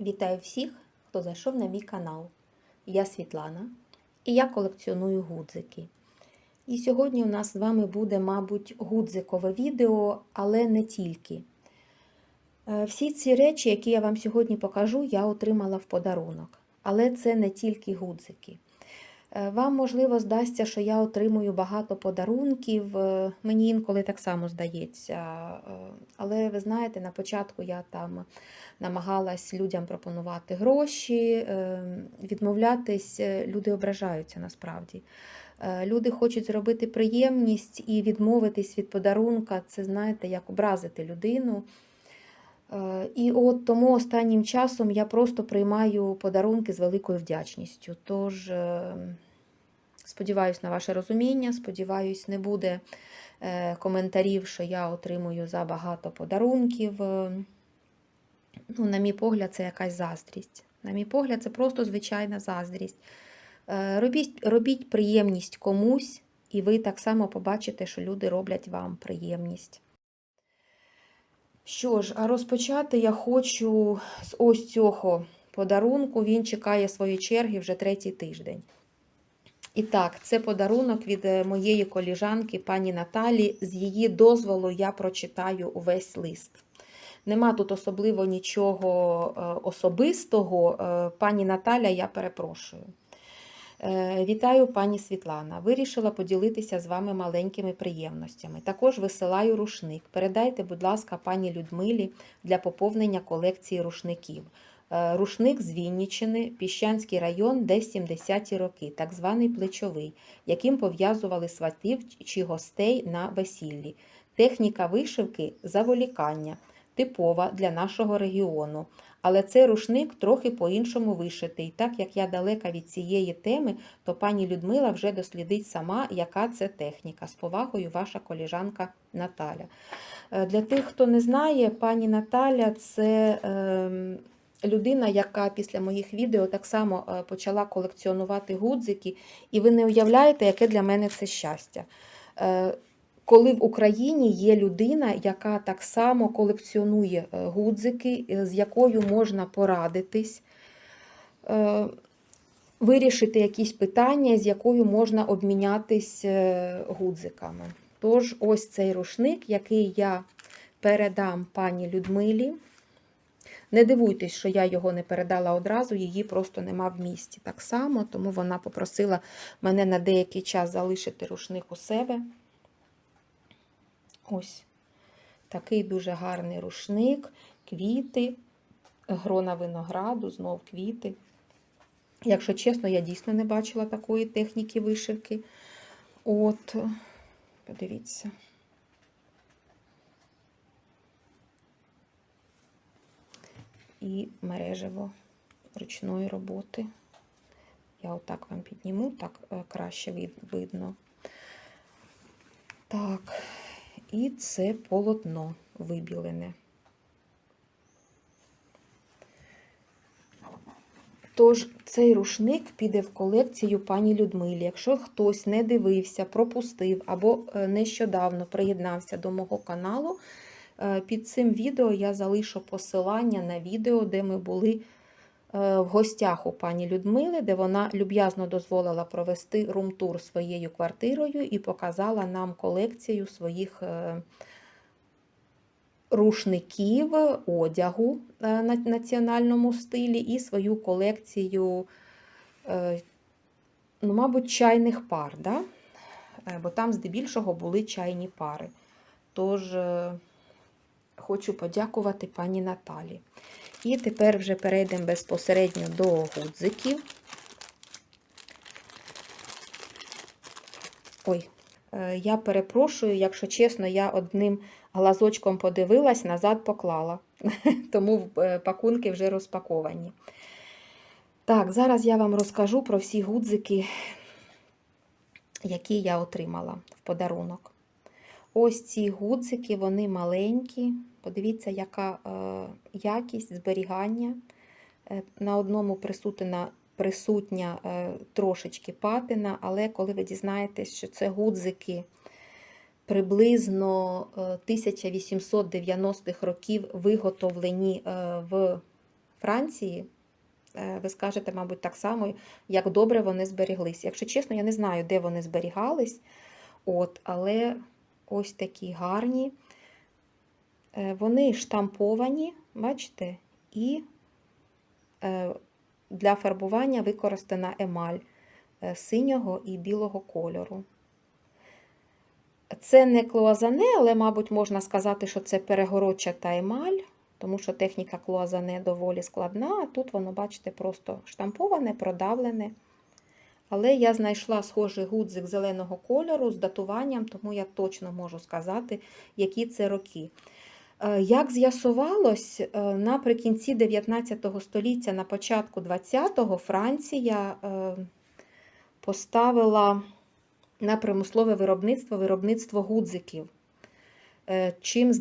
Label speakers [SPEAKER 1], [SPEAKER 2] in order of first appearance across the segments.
[SPEAKER 1] Вітаю всіх, хто зайшов на мій канал. Я Світлана і я колекціоную гудзики. І сьогодні у нас з вами буде, мабуть, гудзикове відео, але не тільки. Е, Всі ці речі, які я вам сьогодні покажу, я отримала в подарунок. Але це не тільки гудзики. Е, Вам, можливо, здасться, що я отримую багато подарунків. е, Мені інколи так само здається. Е, Але ви знаєте, на початку я там намагалась людям пропонувати гроші, відмовлятись, люди ображаються насправді. Люди хочуть зробити приємність і відмовитись від подарунка. Це, знаєте, як образити людину. Е, І от тому останнім часом я просто приймаю подарунки з великою вдячністю. Тож е, сподіваюся на ваше розуміння, сподіваюсь, не буде е, коментарів, що я отримую забагато подарунків. Ну, на мій погляд, це якась заздрість. На мій погляд, це просто звичайна заздрість. Робіть, робіть приємність комусь, і ви так само побачите, що люди роблять вам приємність. Що ж, а розпочати я хочу з ось цього подарунку. Він чекає своєї черги вже третій тиждень. І так, це подарунок від е, моєї коліжанки пані Наталі. З її дозволу я прочитаю увесь лист. Нема тут особливо нічого е, особистого. Е, Пані Наталя, я перепрошую. Е, Вітаю, пані Світлана. Вирішила поділитися з вами маленькими приємностями. Також висилаю рушник. Передайте, будь ласка, пані Людмилі для поповнення колекції рушників. Е, Рушник з Вінниччини, Піщанський район, десь 70-ті роки, так званий плечовий, яким пов'язували сватів чи гостей на весіллі. Техніка вишивки заволікання, типова для нашого регіону. Але цей рушник трохи по-іншому вишитий. Так як я далека від цієї теми, то пані Людмила вже дослідить сама, яка це техніка. З повагою, ваша коліжанка Наталя. Е, Для тих, хто не знає, пані Наталя це ем, людина, яка після моїх відео так само е, почала колекціонувати гудзики, і ви не уявляєте, яке для мене це щастя. Коли в Україні є людина, яка так само колекціонує е, гудзики, е, з якою можна порадитись, е, вирішити якісь питання, з якою можна обмінятись гудзиками. Тож, ось цей рушник, який я передам пані Людмилі. Не дивуйтесь, що я його не передала одразу, її просто нема в місті. Так само, тому вона попросила мене на деякий час залишити рушник у себе. Ось такий дуже гарний рушник, квіти, грона винограду, знов квіти. Якщо чесно, я дійсно не бачила такої техніки вишивки. От, подивіться. І мережево ручної роботи. Я отак вам підніму, так е, краще видно. Так, і це полотно вибілене. Тож цей рушник піде в колекцію пані Людмилі. Якщо хтось не дивився, пропустив або е, нещодавно приєднався до мого каналу, е, під цим відео я залишу посилання на відео, де ми були в гостях у пані Людмили, де вона люб'язно дозволила провести рум-тур своєю квартирою і показала нам колекцію своїх е, рушників, одягу е, на національному стилі і свою колекцію, е, ну, мабуть, чайних пар, да? Е, бо там здебільшого були чайні пари. Тож е, хочу подякувати пані Наталі. І тепер вже перейдемо безпосередньо до гудзиків. Ой, е, я перепрошую, якщо чесно, я одним глазочком подивилась, назад поклала. Тому е, пакунки вже розпаковані. Так, зараз я вам розкажу про всі гудзики, які я отримала в подарунок. Ось ці гудзики, вони маленькі. Подивіться, яка е, якість зберігання. Е, на одному присутня, присутня е, трошечки патина, але коли ви дізнаєтесь, що це гудзики приблизно е, 1890-х років виготовлені в Франції, ви скажете, мабуть, так само, як добре вони зберіглись. Якщо чесно, я не знаю, де вони зберігались. От, але ось такі гарні. Е, Вони штамповані, бачите, і е, для фарбування використана емаль е, синього і білого кольору. Це не клуазане, але, мабуть, можна сказати, що це перегородчата емаль, тому що техніка клуазане доволі складна, а тут воно, бачите, просто штамповане, продавлене. Але я знайшла схожий гудзик зеленого кольору з датуванням, тому я точно можу сказати, які це роки. Е, Як з'ясувалось, е, наприкінці 19 століття, на початку 20-го Франція е, поставила на промислове виробництво виробництво гудзиків, чим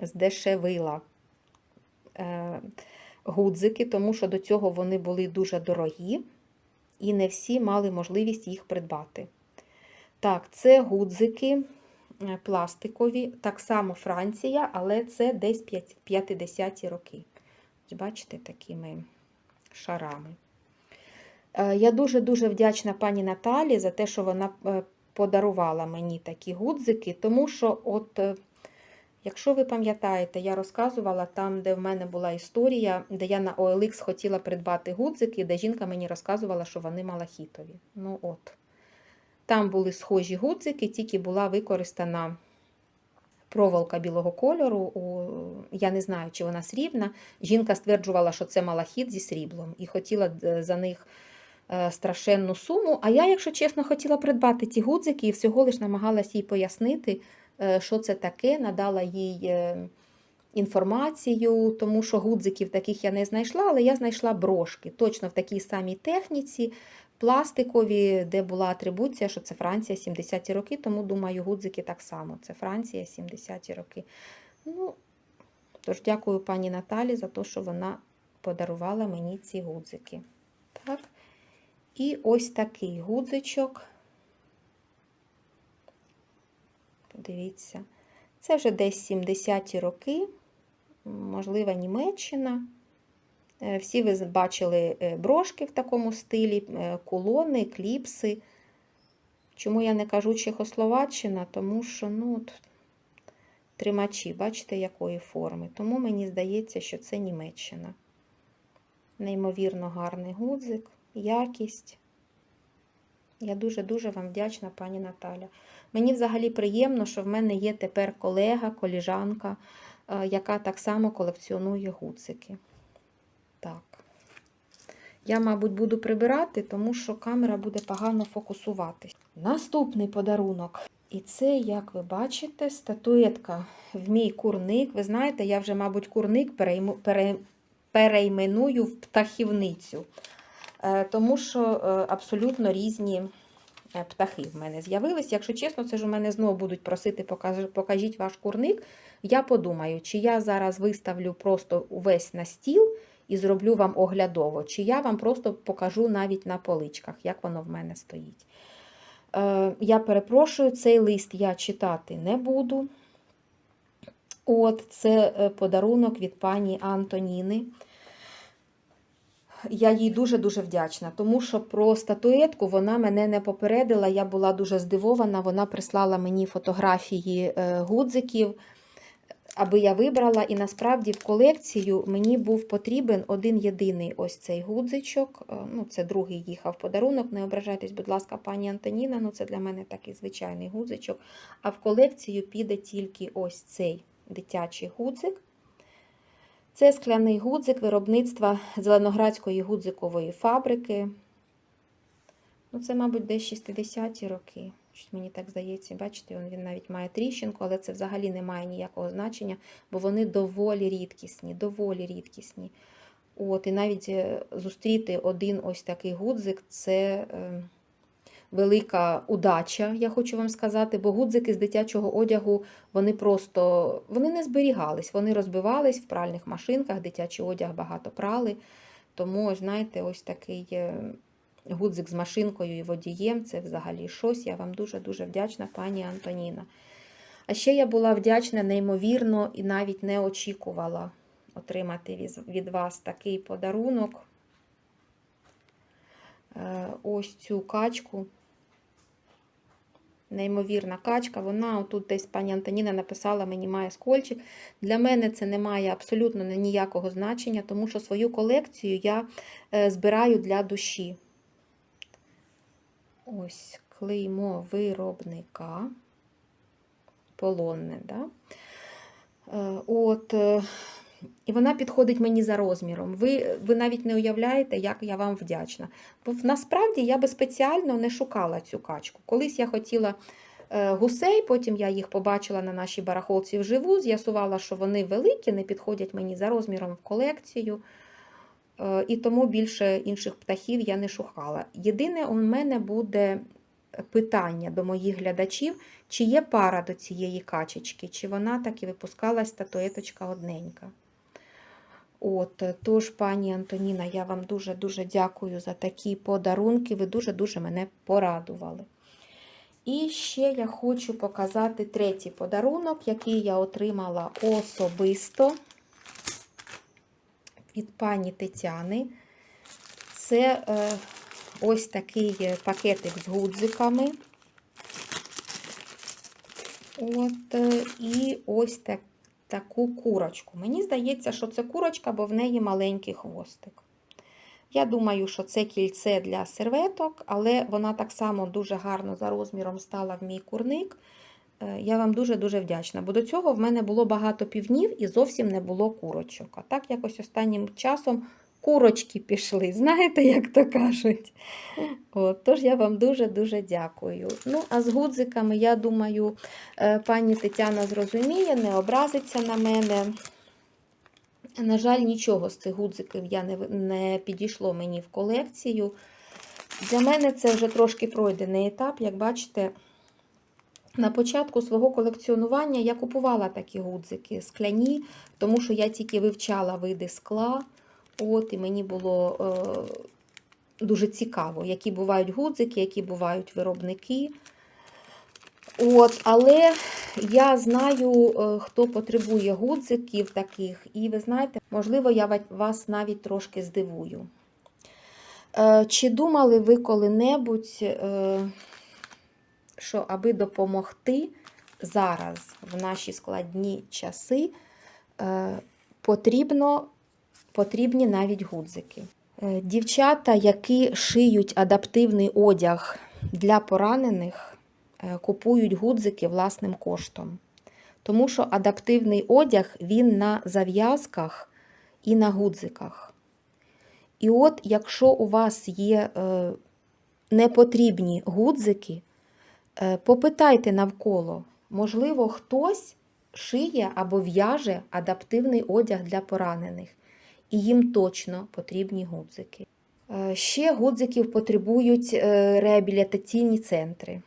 [SPEAKER 1] здешевила гудзики, тому що до цього вони були дуже дорогі, і не всі мали можливість їх придбати. Так, це гудзики е, пластикові, так само Франція, але це десь п'ять- 50-ті роки. Бачите, такими шарами. Е, Я дуже-дуже вдячна пані Наталі за те, що вона е, подарувала мені такі гудзики, тому що, от, якщо ви пам'ятаєте, я розказувала там, де в мене була історія, де я на OLX хотіла придбати гудзики, де жінка мені розказувала, що вони малахітові. Ну от. Там були схожі гудзики, тільки була використана проволока білого кольору. Я не знаю, чи вона срібна. Жінка стверджувала, що це малахіт зі сріблом, і хотіла е, за них е, страшенну суму. А я, якщо чесно, хотіла придбати ті гудзики і всього лиш намагалась їй пояснити, що це таке, надала їй е, інформацію, тому що гудзиків таких я не знайшла, але я знайшла брошки, точно в такій самій техніці, пластикові, де була атрибуція, що це Франція 70-ті роки, тому думаю, гудзики так само. Це Франція 70-ті роки. Ну, тож дякую пані Наталі за те, що вона подарувала мені ці гудзики. Так. І ось такий гудзичок. Подивіться, це вже десь 70-ті роки, можливо, Німеччина. Е, Всі ви бачили е, брошки в такому стилі, е, кулони, кліпси. Чому я не кажу Чехословаччина? Тому що ну, тримачі, бачите, якої форми. Тому мені здається, що це Німеччина. Неймовірно гарний гудзик, якість. Я дуже-дуже вам вдячна, пані Наталя. Мені взагалі приємно, що в мене є тепер колега, коліжанка, е, яка так само колекціонує гудзики. Так. Я, мабуть, буду прибирати, тому що камера буде погано фокусуватись. Наступний подарунок. І це, як ви бачите, статуетка в мій курник. Ви знаєте, я вже, мабуть, курник перейменую в птахівницю. Е, тому що е, абсолютно різні е, птахи в мене з'явились. Якщо чесно, це ж у мене знову будуть просити, покажіть ваш курник. Я подумаю, чи я зараз виставлю просто увесь на стіл і зроблю вам оглядово, чи я вам просто покажу навіть на поличках, як воно в мене стоїть. Я перепрошую, цей лист я читати не буду. От, це подарунок від пані Антоніни. Я їй дуже-дуже вдячна, тому що про статуетку вона мене не попередила. Я була дуже здивована. Вона прислала мені фотографії е, гудзиків, аби я вибрала. І насправді в колекцію мені був потрібен один єдиний ось цей гудзичок. Е, Ну, це другий їхав подарунок. Не ображайтесь, будь ласка, пані Антоніна. Ну, це для мене такий звичайний гудзичок. А в колекцію піде тільки ось цей дитячий гудзик. Це скляний гудзик виробництва Зеленоградської гудзикової фабрики. Ну, це, мабуть, десь 60-ті роки. Щось мені так здається, бачите, він, навіть має тріщинку, але це взагалі не має ніякого значення, бо вони доволі рідкісні, доволі рідкісні. От, І навіть е, зустріти один ось такий гудзик це е, велика удача, я хочу вам сказати, бо гудзики з дитячого одягу вони просто вони не зберігались, вони розбивались в пральних машинках, дитячий одяг багато прали. Тому, знаєте, ось такий е, гудзик з машинкою і водієм це взагалі щось. Я вам дуже-дуже вдячна, пані Антоніна. А ще я була вдячна, неймовірно, і навіть не очікувала. отримати від вас такий подарунок. Е, Ось цю качку. Неймовірна качка. Вона отут десь пані Антоніна написала, мені має скольчик. Для мене це не має абсолютно ніякого значення, тому що свою колекцію я е, збираю для душі. Ось клеймо виробника. Полонне, да? Е, От, і вона підходить мені за розміром. Ви, ви навіть не уявляєте, як я вам вдячна. Бо насправді я би спеціально не шукала цю качку. Колись я хотіла е, гусей, потім я їх побачила на нашій барахолці вживу, з'ясувала, що вони великі, не підходять мені за розміром в колекцію. Е, І тому більше інших птахів я не шукала. Єдине, у мене буде питання до моїх глядачів, чи є пара до цієї качечки, чи вона так і випускалась статуеточка одненька. От, тож, пані Антоніна, я вам дуже-дуже дякую за такі подарунки. Ви дуже-дуже мене порадували. І ще я хочу показати третій подарунок, який я отримала особисто від пані Тетяни. Це е, ось такий пакетик з гудзиками. От, е, і ось так, таку курочку. Мені здається, що це курочка, бо в неї маленький хвостик. Я думаю, що це кільце для серветок, але вона так само дуже гарно за розміром стала в мій курник. Е, Я вам дуже-дуже вдячна, бо до цього в мене було багато півнів і зовсім не було курочок. А так якось останнім часом курочки пішли, знаєте, як то кажуть. От, тож я вам дуже-дуже дякую. Ну, а з гудзиками, я думаю, е, пані Тетяна зрозуміє, не образиться на мене. На жаль, нічого з цих гудзиків я не, не підійшло мені в колекцію. Для мене це вже трошки пройдений етап. Як бачите, на початку свого колекціонування я купувала такі гудзики скляні, тому що я тільки вивчала види скла. От, і мені було е, дуже цікаво, які бувають гудзики, які бувають виробники. От, але я знаю, е, хто потребує гудзиків таких, і ви знаєте, можливо, я вас навіть трошки здивую. Е, Чи думали ви коли-небудь, е, що аби допомогти зараз, в наші складні часи, потрібно, потрібні навіть гудзики? Е, Дівчата, які шиють адаптивний одяг для поранених, е, купують гудзики власним коштом. Тому що адаптивний одяг він на зав'язках і на гудзиках. І от, якщо у вас є е, непотрібні гудзики, попитайте навколо, можливо, хтось шиє або в'яже адаптивний одяг для поранених, і їм точно потрібні гудзики. Е, Ще гудзиків потребують е, реабілітаційні центри.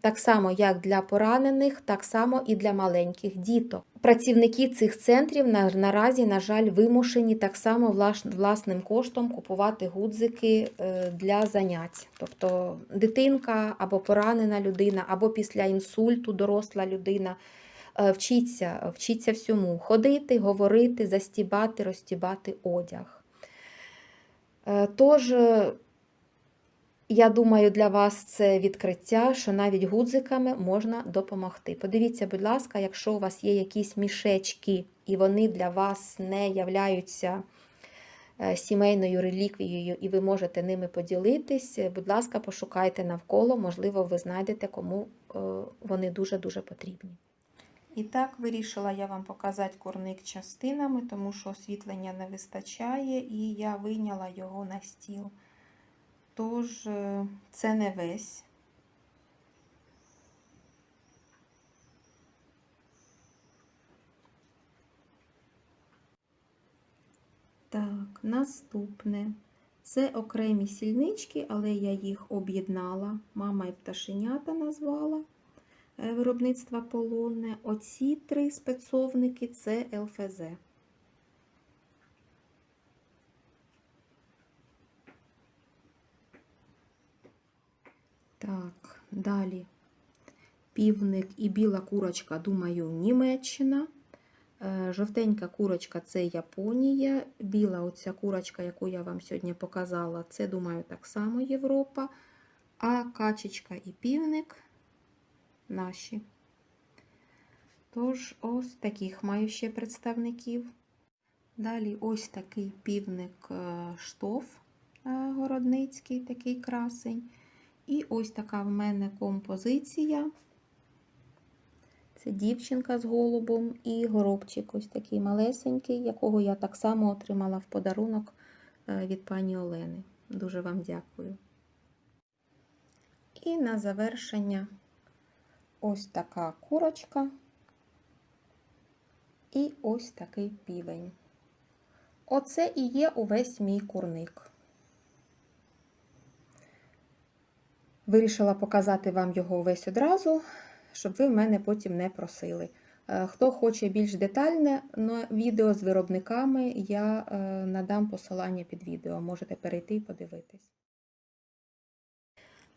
[SPEAKER 1] Так само, як для поранених, так само і для маленьких діток. Працівники цих центрів наразі, на жаль, вимушені так само власним коштом купувати гудзики е, для занять. Тобто дитинка або поранена людина, або після інсульту доросла людина е, вчиться, вчиться всьому ходити, говорити, застібати, розтібати одяг. Е, Тож, е, я думаю, для вас це відкриття, що навіть гудзиками можна допомогти. Подивіться, будь ласка, якщо у вас є якісь мішечки, і вони для вас не являються сімейною реліквією, і ви можете ними поділитись, будь ласка, пошукайте навколо, можливо, ви знайдете, кому вони дуже-дуже потрібні. І так, вирішила я вам показати курник частинами, тому що освітлення не вистачає, і я вийняла його на стіл. Тож, е, це не весь. Так, наступне. Це окремі сільнички, але я їх об'єднала. Мама і пташенята назвала виробництва полонне. Оці три спецовники це ЛФЗ. Так, далі. Півник і біла курочка, думаю, Німеччина. Е, Жовтенька курочка це Японія. Біла оця курочка, яку я вам сьогодні показала, це, думаю, так само Європа. А качечка і півник наші. Тож, ось таких маю ще представників. Далі ось такий півник е, штоф е, городницький, такий красень. І ось така в мене композиція. Це дівчинка з голубом і горобчик ось такий малесенький, якого я так само отримала в подарунок е, від пані Олени. Дуже вам дякую. І на завершення ось така курочка і ось такий півень. Оце і є увесь мій курник. Вирішила показати вам його весь одразу, щоб ви в мене потім не просили. Е, Хто хоче більш детальне відео з виробниками, я е, надам посилання під відео. Можете перейти і подивитись.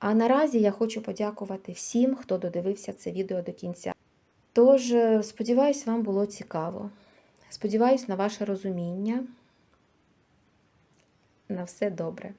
[SPEAKER 1] А наразі я хочу подякувати всім, хто додивився це відео до кінця. Тож, е, сподіваюсь, вам було цікаво. Сподіваюсь на ваше розуміння. На все добре.